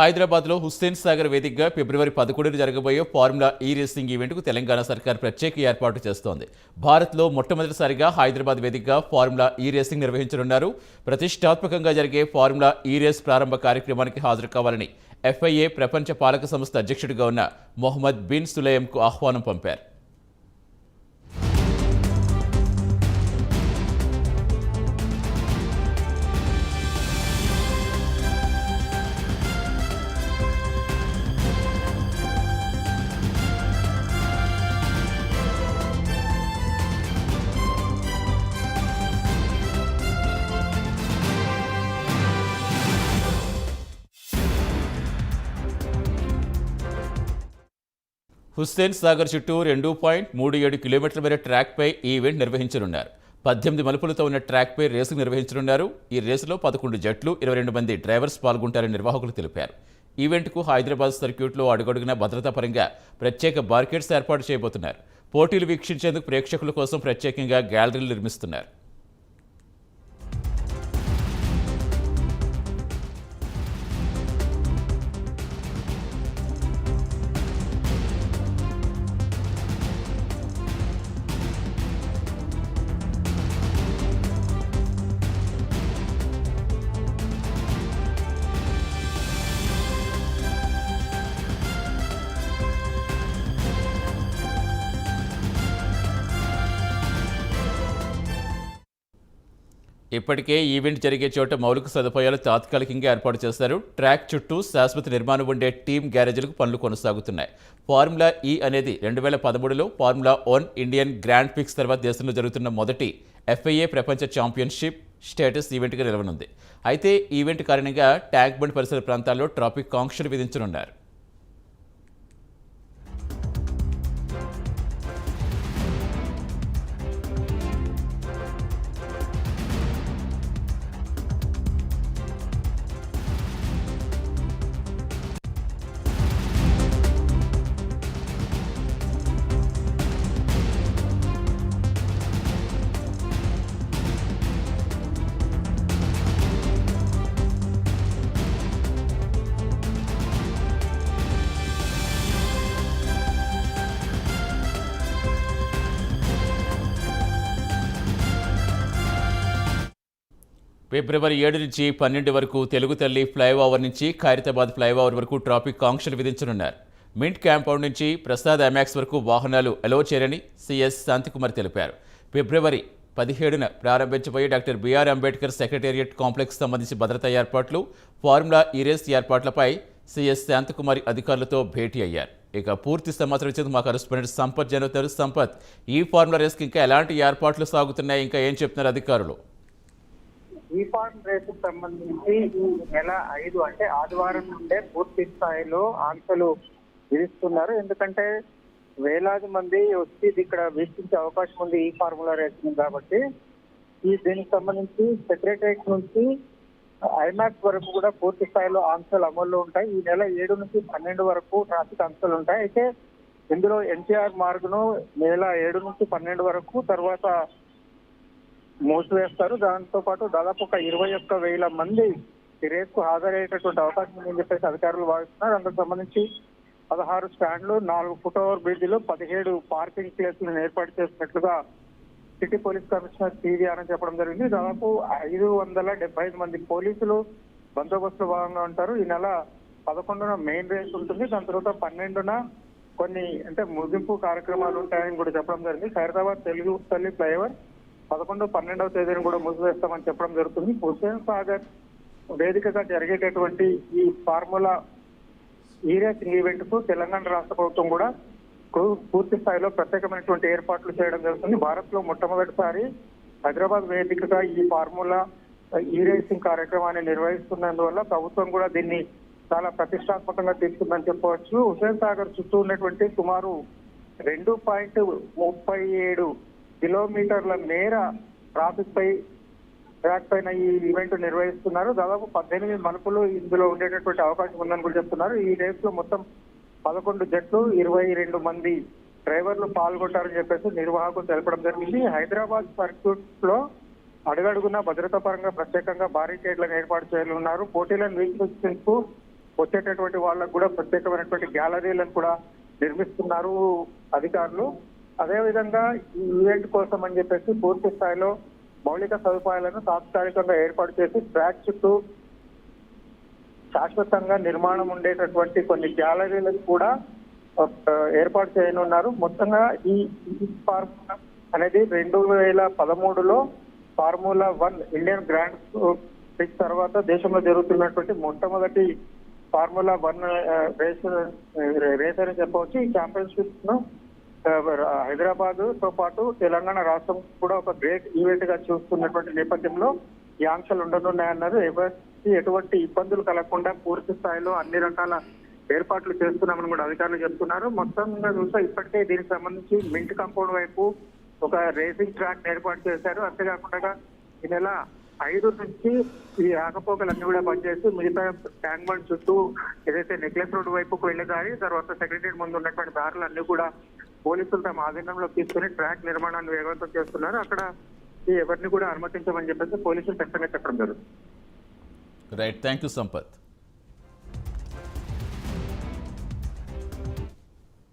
హైదరాబాద్లో హుస్సేన్ సాగర్ వేదికగా ఫిబ్రవరి పదకొండున జరగబోయే ఫార్ములా ఈ రేసింగ్ ఈవెంట్కు తెలంగాణ సర్కార్ ప్రత్యేక ఏర్పాటు చేస్తోంది. భారత్లో మొట్టమొదటిసారిగా హైదరాబాద్ వేదికగా ఫార్ములా ఈ రేసింగ్ నిర్వహించనున్నారు. ప్రతిష్టాత్మకంగా జరిగే ఫార్ములా ఈ రేస్ ప్రారంభ కార్యక్రమానికి హాజరు కావాలని ఎఫ్ఐఏ ప్రపంచ పాలక సంస్థ అధ్యక్షుడిగా ఉన్న మొహమ్మద్ బిన్ సులేయంకు ఆహ్వానం పంపారు. హుస్సేన్ సాగర్ చుట్టూ రెండు పాయింట్ మూడు ఏడు కిలోమీటర్ల మేర ట్రాక్పై ఈ ఈవెంట్ నిర్వహించనున్నారు. పద్దెనిమిది మలుపులతో ఉన్న ట్రాక్పై రేసు నిర్వహించనున్నారు. ఈ రేసులో పదకొండు జట్లు ఇరవై రెండు మంది డ్రైవర్స్ పాల్గొంటారని నిర్వాహకులు తెలిపారు. ఈవెంట్కు హైదరాబాద్ సర్క్యూట్లో అడుగడుగున భద్రతా పరంగా ప్రత్యేక బార్కెట్స్ ఏర్పాటు చేయబోతున్నారు. పోటీలు వీక్షించేందుకు ప్రేక్షకుల కోసం ప్రత్యేకంగా గ్యాలరీలు నిర్మిస్తున్నారు. ఇప్పటికే ఈవెంట్ జరిగే చోట మౌలిక సదుపాయాలు తాత్కాలికంగా ఏర్పాటు చేశారు ట్రాక్ చుట్టూ శాశ్వత నిర్మాణం ఉండే టీమ్ గ్యారేజీలకు పనులు కొనసాగుతున్నాయి. ఫార్ములా ఈ అనేది రెండు వేల పదమూడులో formula one Indian grand prix తర్వాత దేశంలో జరుగుతున్న మొదటి ఎఫ్ఐఏ ప్రపంచ ఛాంపియన్షిప్ స్టేటస్ ఈవెంట్గా నిలవనుంది. అయితే ఈవెంట్ కారణంగా ట్యాంక్ బండ్ పరిసర ప్రాంతాల్లో ట్రాఫిక్ ఆంక్షలు విధించనున్నారు. ఫిబ్రవరి ఏడు నుంచి పన్నెండు వరకు తెలుగు తల్లి ఫ్లైఓవర్ నుంచి ఖైరతాబాద్ ఫ్లైఓవర్ వరకు ట్రాఫిక్ ఆంక్షలు విధించనున్నారు. మింట్ క్యాంపౌండ్ నుంచి ప్రసాద్ అమాక్స్ వరకు వాహనాలు అలో చేయరని సిఎస్ శాంతికుమార్ తెలిపారు. ఫిబ్రవరి పదిహేడున ప్రారంభించబోయే doctor BR Ambedkar secretariat complex సంబంధించి భద్రతా ఏర్పాట్లు ఫార్ములా ఈరేస్ ఏర్పాట్లపై సిఎస్ శాంతకుమారి అధికారులతో భేటీ అయ్యారు. ఇక పూర్తి సమాచారం ఇచ్చేందుకు మా కరెస్పాండెంట్ సంపత్ జనవుతారు సంపత్ ఈ ఫార్ములా రేస్కి ఇంకా ఎలాంటి ఏర్పాట్లు సాగుతున్నాయి ఇంకా ఏం చెప్తున్నారు అధికారులు? ఈ ఫార్మ్ రేసు సంబంధించి ఈ నెల ఐదు అంటే ఆదివారం నుండే పూర్తి స్థాయిలో ఆంక్షలు విధిస్తున్నారు. ఎందుకంటే వేలాది మంది వచ్చి ఇక్కడ వీక్షించే అవకాశం ఉంది ఈ ఫార్ములా రేసింగ్ కాబట్టి. ఈ దీనికి సంబంధించి సెక్రటరేట్ నుంచి ఐమాక్స్ వరకు కూడా పూర్తి స్థాయిలో ఆంక్షలు అమల్లో ఉంటాయి. ఈ నెల ఏడు నుంచి పన్నెండు వరకు ట్రాఫిక్ ఆంక్షలు ఉంటాయి. అయితే ఇందులో ఎన్టీఆర్ మార్గును నెల ఏడు నుంచి పన్నెండు వరకు తర్వాత మూసివేస్తారు. దాంతో పాటు దాదాపు ఒక ఇరవై ఒక్క వేల మంది ఈ హాజరయ్యేటటువంటి అవకాశం ఉందని చెప్పేసి అధికారులు భావిస్తున్నారు. అందుకు సంబంధించి పదహారు స్టాండ్లు నాలుగు ఫుట్ ఓవర్ బ్రిడ్జిలు పదిహేడు పార్కింగ్ ప్లేస్లను ఏర్పాటు చేసినట్లుగా city police commissioner CV Anand చెప్పడం జరిగింది. దాదాపు ఐదు వందల డెబ్బై ఐదు మంది పోలీసులు బందోబస్తు భాగంగా ఉంటారు. ఈ నెల పదకొండున మెయిన్ రేస్ ఉంటుంది. దాని తర్వాత పన్నెండున కొన్ని అంటే ముగింపు కార్యక్రమాలు ఉంటాయని కూడా చెప్పడం జరిగింది. హైదరాబాద్ తెలుగు తల్లి ఫ్లైఓవర్ పదకొండు పన్నెండవ తేదీని కూడా మూసివేస్తామని చెప్పడం జరుగుతుంది. హుస్సేన్ సాగర్ వేదికగా జరిగేటటువంటి ఈ ఫార్ములా ఈ రేసింగ్ ఈవెంట్కు తెలంగాణ రాష్ట్ర ప్రభుత్వం కూడా పూర్తి స్థాయిలో ప్రత్యేకమైనటువంటి ఏర్పాట్లు చేయడం జరుగుతుంది. భారత్లో మొట్టమొదటిసారి హైదరాబాద్ వేదికగా ఈ ఫార్ములా ఈ రేసింగ్ కార్యక్రమాన్ని నిర్వహిస్తున్నందువల్ల ప్రభుత్వం కూడా దీన్ని చాలా ప్రతిష్టాత్మకంగా తీసుకుందని చెప్పవచ్చు. హుసేన్ సాగర్ చుట్టూ ఉన్నటువంటి సుమారు రెండు పాయింట్ ముప్పై ఏడు కిలోమీటర్ల మేర ట్రాఫిక్ పై ట్రాక్ పైన ఈ ఈవెంట్ నిర్వహిస్తున్నారు. దాదాపు పద్దెనిమిది మలుపులు ఇందులో ఉండేటటువంటి అవకాశం ఉందని కూడా చెప్తున్నారు. ఈ రేస్లో మొత్తం పదకొండు జట్లు ఇరవై రెండు మంది డ్రైవర్లు పాల్గొంటారని చెప్పేసి నిర్వాహకులు తెలపడం జరిగింది. హైదరాబాద్ సర్క్యూట్లో అడుగడుగున భద్రతా పరంగా ప్రత్యేకంగా బారికేడ్లను ఏర్పాటు చేయనున్నారు. పోటీలను వీక్షించేందుకు వచ్చేటటువంటి వాళ్ళకు కూడా ప్రత్యేకమైనటువంటి గ్యాలరీలను కూడా నిర్మిస్తున్నారు అధికారులు. అదేవిధంగా ఈ ఈవెంట్ కోసం అని చెప్పేసి పూర్తి స్థాయిలో మౌలిక సదుపాయాలను తాత్కాలికంగా ఏర్పాటు చేసి ట్రాక్ చుట్టూ శాశ్వతంగా నిర్మాణం ఉండేటటువంటి కొన్ని గ్యాలరీలను కూడా ఏర్పాటు చేయనున్నారు. మొత్తంగా ఈ ఫార్ములా అనేది రెండు వేల పదమూడులో formula one Indian grand prix తర్వాత దేశంలో జరుగుతున్నటువంటి మొట్టమొదటి ఫార్ములా వన్ రేస్ రేస్ అని చెప్పవచ్చు. ఈ ఛాంపియన్షిప్ను హైదరాబాద్తో పాటు తెలంగాణ రాష్ట్రం కూడా ఒక గ్రేట్ ఈవెంట్గా చూస్తున్నటువంటి నేపథ్యంలో ఈ ఆంక్షలు ఉండనున్నాయన్నారు. ఎవరికి ఎటువంటి ఇబ్బందులు కలగకుండా పూర్తి స్థాయిలో అన్ని రకాల ఏర్పాట్లు చేస్తున్నామని కూడా అధికారులు చెప్తున్నారు. మొత్తంగా చూస్తే ఇప్పటికే దీనికి సంబంధించి మింట్ కాంపౌండ్ వైపు ఒక రేసింగ్ ట్రాక్ ఏర్పాటు చేశారు. అంతేకాకుండా ఈ నెల ఐదు నుంచి ఈ ఆకపోకలన్నీ కూడా బంద్ చేసి మిగతా ట్యాంక్ బండ్ చుట్టూ ఏదైతే నెక్లెస్ రోడ్ వైపుకు వెళ్ళే దారి తర్వాత సెక్రటరీ ముందు ఉన్నటువంటి దారులన్నీ కూడా పోలీసులు తమ ఆధీనంలో తీసుకుని ట్రాక్ నిర్మాణాన్ని వేగవంతం చేస్తున్నారు. అక్కడ ఎవరిని కూడా అనుమతించమని చెప్పేసి పోలీసులు ఖచ్చితంగా చెప్పడం జరుగుతుంది. Right thank you Sampath